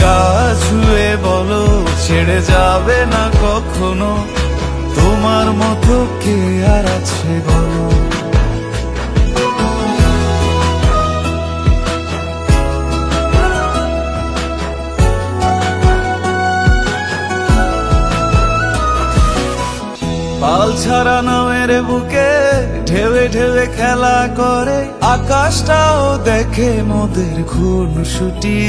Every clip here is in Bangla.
গা ছুঁয়ে বলো, ছেড়ে যাবে না কখনো? তোমার মতো কে আর আছে বলো? পাল ছাড়া নামের বুকে ঢেবে ঢেবে খেলা করে, আকাশটাও দেখে মোদের খুন ছুটি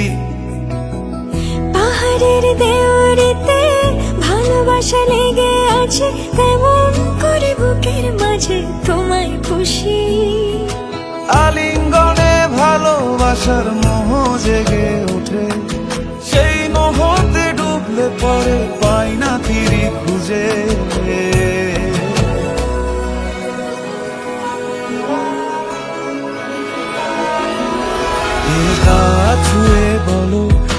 পাহাড়ের দেওয়ারিতে ভালোবাসা লেগে আছে, তেমন করে বুকের মাঝে তোমায় খুশি আলিঙ্গনে ভালোবাসার মোহ জেগে ওঠে। সেই মোহতে ডুবলে পরে পাই না তিরি খুঁজে। ছুঁয়ে বলো